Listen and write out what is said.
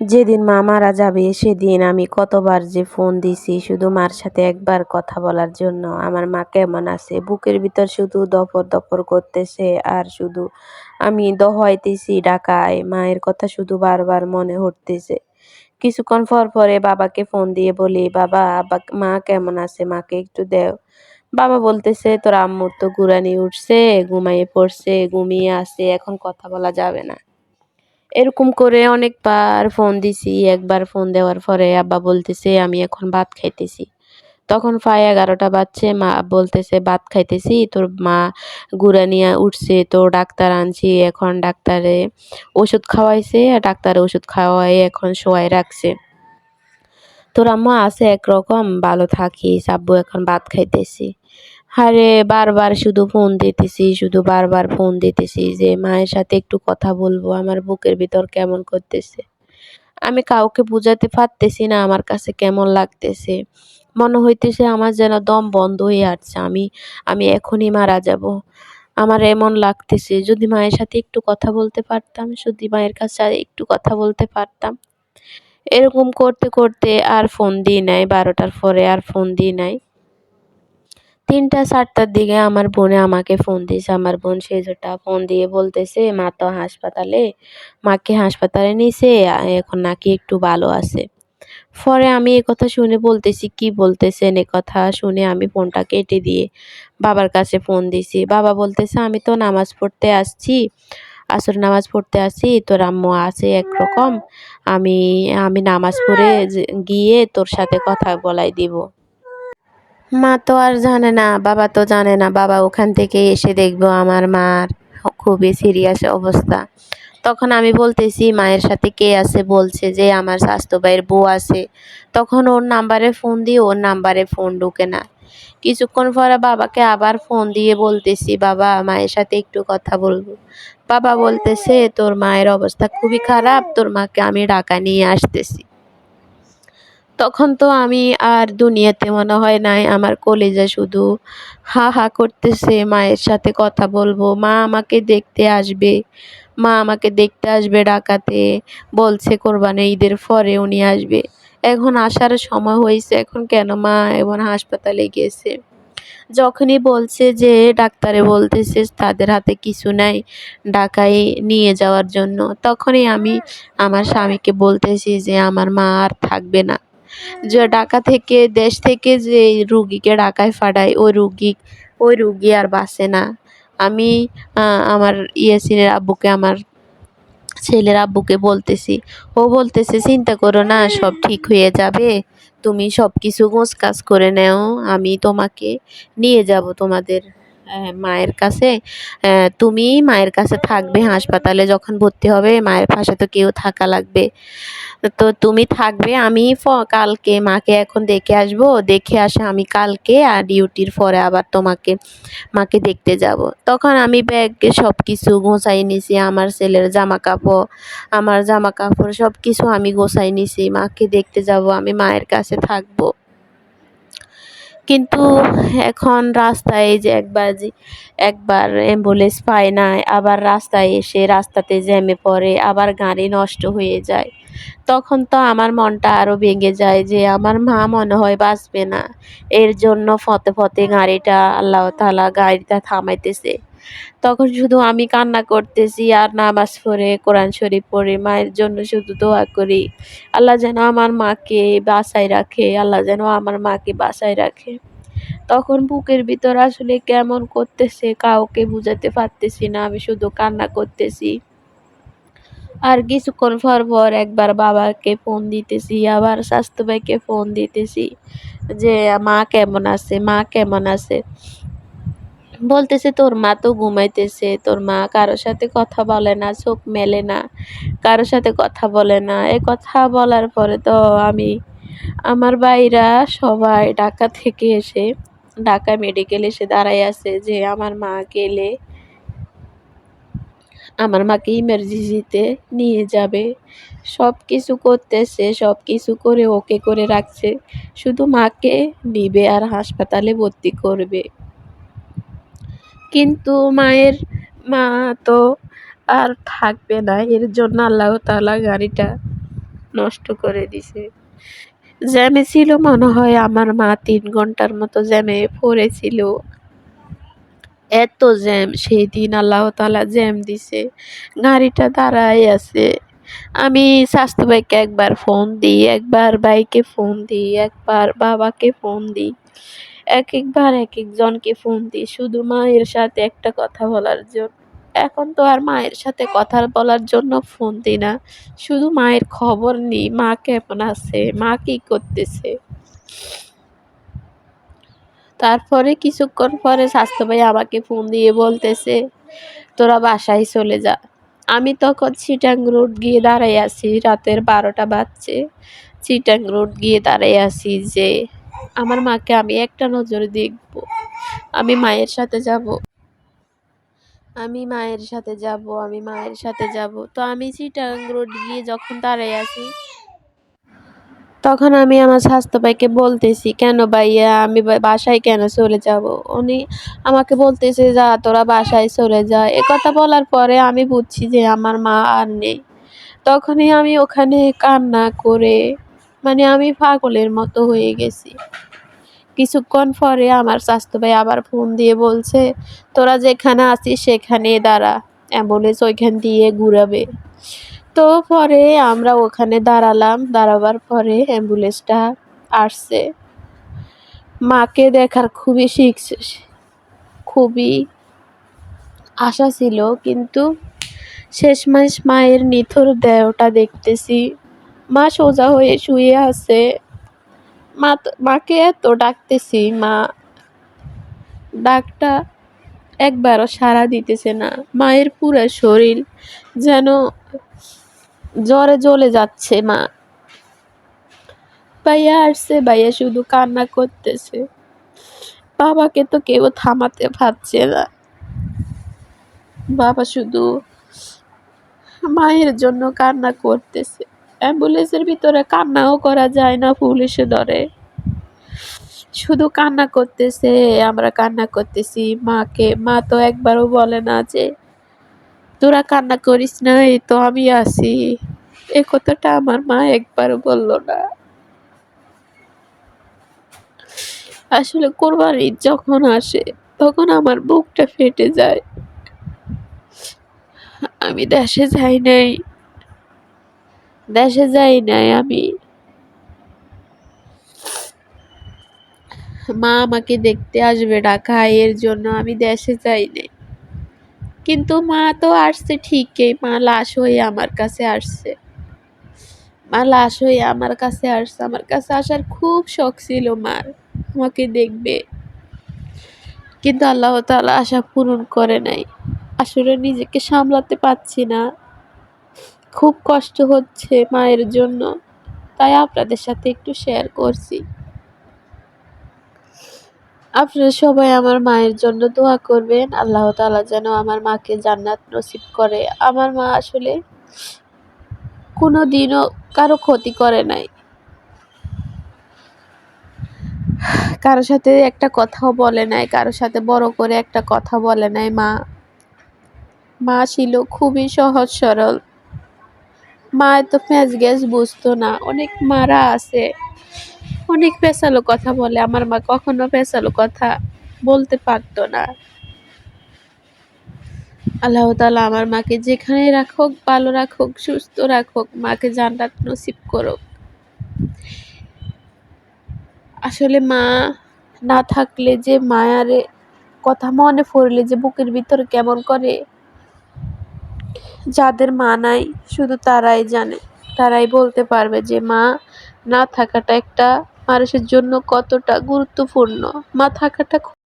যেদিন মা মারা যাবে, সেদিন আমি কতবার যে ফোন দিছি, শুধু মার সাথে একবার কথা বলার জন্য। আমার মা কেমন আছে? বুকের ভিতর শুধু দপর দপর করতেছে, আর শুধু আমি দহাইতেছি ডাকায় মায়ের কথা শুধু বারবার মনে হটতেছে কিছুক্ষণ পর পরে বাবাকে ফোন দিয়ে বলি, বাবা মা কেমন আছে? মাকে একটু দেও। বাবা বলতেছে, তোর আম্মুর তো গুরানি উঠছে ঘুমাইয়ে পড়ছে, ঘুমিয়ে আছে, এখন কথা বলা যাবে না। এরকম করে অনেকবার ফোন দিছি, একবার ফোন দেওয়ার পরে আব্বা বলতেছে, আমি এখন ভাত খাইতেছি। তখন প্রায় এগারোটা বাজছে, মা বলতেছে, ভাত খাইতেছি, তোর মা গুড়া নিয়ে উঠছে, তো ডাক্তার আনছি, এখন ডাক্তারে ওষুধ খাওয়াইছে ডাক্তারে ওষুধ খাওয়াই এখন শোয়াই রাখছে। তোর আম্মা আছে একরকম, ভালো থাকিস, আব্বু এখন ভাত খাইতেছি। আরে, বারবার শুধু ফোন দিতেছি, শুধু বারবার ফোন দিতেছি যে, মায়ের সাথে একটু কথা বলব, আমার বুকের ভিতর কেমন করতেছে? আমি কাউকে বুঝাতে পারতেছি না আমার কাছে কেমন লাগতেছে। মনে হইতেছে আমার যেন দম বন্ধ হয়ে আসছে, আমি আমি এখনই মারা যাব। আমার এমন লাগতেছে, যদি মায়ের সাথে একটু কথা বলতে পারতাম, যদি মায়ের কাছে একটু কথা বলতে পারতাম। এরকম করতে করতে আর ফোন দিই নাই, বারোটার পরে আর ফোন দিই নাই। তিনটা চারটার দিকে আমার বোনে আমাকে ফোন দিয়েছে। আমার বোন সেজটা ফোন দিয়ে বলতেছে, মা তো হাসপাতালে, মাকে হাসপাতালে নিছে, এখন নাকি একটু ভালো আছে। পরে আমি এ কথা শুনে বলতেছি, কি বলতেছেন এ কথা? শুনে আমি ফোনটা কেটে দিয়ে বাবার কাছে ফোন দিছি। বাবা বলতেছে, আমি তো নামাজ পড়তে আসছি, আসর নামাজ পড়তে আসি তোর আম্মু আছে একরকম, আমি আমি নামাজ পড়ে গিয়ে তোর সাথে কথা বলাই দিব। মা তো আর জানে না, বাবা তো জানে না। বাবা ওখান থেকে এসে দেখব আমার মার খুবই সিরিয়াস অবস্থা। তখন আমি বলতেছি, মায়ের সাথে কে আছে? বলছে যে, আমার স্বাস্থ্য ভাইয়ের বউ আছে। তখন ওর নাম্বারে ফোন দিয়ে ওর নাম্বারে ফোন ঢুকে না। কিছুক্ষণ পরে বাবাকে আবার ফোন দিয়ে বলতেছি, বাবা, মায়ের সাথে একটু কথা বলব। বাবা বলতেছে, তোর মায়ের অবস্থা খুবই খারাপ, তোর মাকে আমি ঢাকা নিয়ে আসতেছি। তখন তো আমি আর দুনিয়াতে মনে হয় নাই, আমার কলেজে শুধু হা হা করতেছে, মায়ের সাথে কথা বলব, মা আমাকে দেখতে আসবে, মা আমাকে দেখতে আসবে ডাকাতে, বলছে কোরবানি ঈদের পরে উনি আসবে। এখন আসার সময় হয়েছে, এখন কেন মা এখন হাসপাতালে গেছে যখনই বলছে যে ডাক্তারে বলতেছে তাদের হাতে কিছু নাই, ঢাকায় নিয়ে যাওয়ার জন্য, তখনই আমি আমার স্বামীকে বলতেছি যে আমার মা আর থাকবে না। যে ঢাকা থেকে, দেশ থেকে যে রুগীকে ঢাকায় পাঠায়, ওই রুগী ওই রুগী আর বাঁচে না। আমি আমার ইয়াসিনের আব্বুকে, আমার ছেলের আব্বুকে বলতেছি, ও বলতেছে, চিন্তা করো না, সব ঠিক হয়ে যাবে। তুমি সব কিছু গোছ কাজ করে নেও। আমি তোমাকে নিয়ে যাব তোমাদের মায়ের কাছে তুমি মায়ের কাছে থাকবে হাসপাতালে যখন ভর্তি হবে, মায়ের পাশে তো কেউ থাকা লাগবে। তো তুমি থাকবে, আমি কালকে মাকে এখন দেখে আসব, দেখে আসে আমি কালকে আর ডিউটির পরে আবার তোমাকে, মাকে দেখতে যাব। তখন আমি ব্যাগে সব কিছু গোছাই নিছি, আমার ছেলের জামা কাপড় আমার জামা কাপড় সব কিছু আমি গোছাই নিছি, মাকে দেখতে যাব, আমি মায়ের কাছে থাকব। কিন্তু এখন রাস্তায় যে একবার একবার অ্যাম্বুলেন্স পায় না, আবার রাস্তায় এসে রাস্তাতে জ্যামে পড়ে, আবার গাড়ি নষ্ট হয়ে যায়, তখন তো আমার মনটা আরও ভেঙে যায় যে আমার মা মনে হয় বাঁচবে না। এর জন্য ফতে ফতে গাড়িটা আল্লাহ তালা গাড়িটা থামাইতেছে। তখন শুধু আমি কান্না করতেছি আর নামাজ পড়ে, কোরআন শরীফ পড়ে, মায়ের জন্য শুধু দোয়া করি। আল্লাহ যেন আমার মাকে বাসায় রাখে, আল্লাহ যেন আমার মাকে বাসায় রাখে। তখন বুকের ভিতর আসলে কেমন করতেছে কাউকে বুঝাতে পারতেছি না, আমি শুধু কান্না করতেছি। আর কিছুক্ষণ পর পর একবার বাবাকে ফোন দিতেছি, আবার স্বাস্থ্য ভাইকে ফোন দিতেছি যে, মা কেমন আছে? মা কেমন আছে? বলতেছে, তোর মা তো ঘুমাইতেছে, তোর মা কারোর সাথে কথা বলে না, চোখ মেলে না, কারোর সাথে কথা বলে না। এ কথা বলার পরে তো আমি, আমার ভাইরা সবাই ঢাকা থেকে এসে, ঢাকা মেডিকেল এসে দাঁড়ায় আছে যে আমার মা গেলে আমার মাকে ইমার্জেন্সিতে নিয়ে যাবে। সব কিছু করতেছে সব কিছু করে ওকে করে রাখছে। শুধু মাকে নিবে আর হাসপাতালে ভর্তি করবে। কিন্তু মায়ের মা তো আর থাকবে না। এর জন্য আল্লাহ তালা গাড়িটা নষ্ট করে দিছে। জ্যামে ছিল মনে হয়, আমার মা তিন ঘণ্টার মতো জ্যামে পড়েছিল। এত জ্যাম সেই দিন আল্লাহ তালা জ্যাম দিছে। গাড়িটা দাঁড়াই আছে। আমি স্বাস্থ্য ভাইকে একবার ফোন দিই, একবার বাইকে ফোন দিই, একবার বাবাকে ফোন দিই। এক একবার এক একজনকে ফোন দিই, শুধু মায়ের সাথে একটা কথা বলার জন্য এখন তো আর মায়ের সাথে কথা বলার জন্য ফোন দিই না, শুধু মায়ের খবর নিই, মা কেমন আছে, মা কী করতেছে। তারপরে কিছুক্ষণ পরে স্বাস্থ্য ভাই আমাকে ফোন দিয়ে বলতেছে, তোরা বাসায় চলে যা। আমি তখন চিটাং রোড গিয়ে দাঁড়াই আছি, রাতের বারোটা বাজছে। চিটাং রোড গিয়ে দাঁড়াই আছি যে আমার মাকে আমি একটা নজরে দেখব। আমি মায়ের সাথে যাব। আমি মায়ের সাথে যাব, আমি মায়ের সাথে যাব। তো আমি চিটাং রোড গিয়ে যখন দাঁড়াই আছি, তখন আমি আমার স্বাস্থ্য ভাইকে বলতেছি, কেন ভাইয়া, আমি বাসায় কেন চলে যাব? উনি আমাকে বলতেছে, যা, তোরা বাসায় চলে যা। এ কথা বলার পরে আমি বুঝছি যে আমার মা আর নেই। তখনই আমি ওখানে কান্না করে মানে আমি পাগলের মতো হয়ে গেছি। কিছুক্ষণ পরে আমার স্বাস্থ্য ভাই আবার ফোন দিয়ে বলছে, তোরা যেখানে আছিস সেখানে দাঁড়া, অ্যাম্বুলেন্স ওইখান দিয়ে ঘুরাবে। তো পরে আমরা ওখানে দাঁড়ালাম, দাঁড়াবার পরে অ্যাম্বুলেন্সটা আসছে। মাকে দেখার খুবই শিখছে খুবই আশা ছিল, কিন্তু শেষমেশ মায়ের নিথর দেহটা দেখতেছি। মা সোজা হয়ে শুয়ে আছে। মা মাকে এত ডাকতেছি, মা ডাকটা একবারও সাড়া দিতেছে না। মায়ের পুরো শরীর যেন জ্বরে জ্বলে যাচ্ছে মা। ভাইয়া আসছে, ভাইয়া শুধু কান্না করতেছে। বাবাকে তো কেউ থামাতে পারছে না। বাবা শুধু মায়ের জন্য কান্না করতেছে। অ্যাম্বুলেন্সের ভিতরে কান্নাও করা যায় না পুলিশে ধরে। শুধু কান্না করতেছে, আমরা কান্না করতেছি। মাকে, মা তো একবারও বলে না যে, তোরা কান্না করিস না, এই তো আমি আছি। এ কথাটা আমার মা একবারও বলল না। আসলে কোরবানি যখন আসে, তখন আমার বুকটা ফেটে যায়। আমি দেশে যাই নাই। দেশে যাই নাই আমি। মা আমাকে দেখতে আসবে ঢাকা এর জন্য, আমি দেশে যাই নাই। কিন্তু মা তো আসছে ঠিকই, মা লাশ হয়ে আমার কাছে আসছে। মা লাশ হয়ে আমার কাছে আসছে, আমার কাছে আসার খুব শখ ছিল মার, আমাকে দেখবে। কিন্তু আল্লাহ তাআলা আশা পূরণ করে নাই। আসলে নিজেকে সামলাতে পারছি না। খুব কষ্ট হচ্ছে মায়ের জন্য। তাই আপনাদের সাথে একটু শেয়ার করছি। আপনারা সবাই আমার মায়ের জন্য দোয়া করবেন। আল্লাহ তাআলা যেন আমার মাকে জান্নাত নসিব করে। আমার মা আসলে কোনো দিনও কারও ক্ষতি করে নাই। কারও সাথে একটা কথাও বলে নাই, কারও সাথে বড় করে একটা কথা বলে নাই মা। মা ছিল খুবই সহজ সরল মা এত ফ্যাঁস গ্যাস বুঝতো না। অনেক মারা আছে। অনেক পেঁচালো কথা বলে। আমার মা কখনো পেঁচালো কথা বলতে পারতো না। আল্লাহ তাআলা আমার মাকে যেখানে রাখুক, ভালো রাখুক, সুস্থ রাখুক, মাকে জান্নাত নসিব করুক। আসলে মা না থাকলে যে মায়ারে কথা মনে পড়লে যে বুকের ভিতর কেমন করে যাদের মা নাই, শুধু তারাই জানে। তারাই বলতে পারবে যে মা, না থাকাটা একটা মানুষের জন্য কতটা গুরুত্বপূর্ণ। মা থাকাটা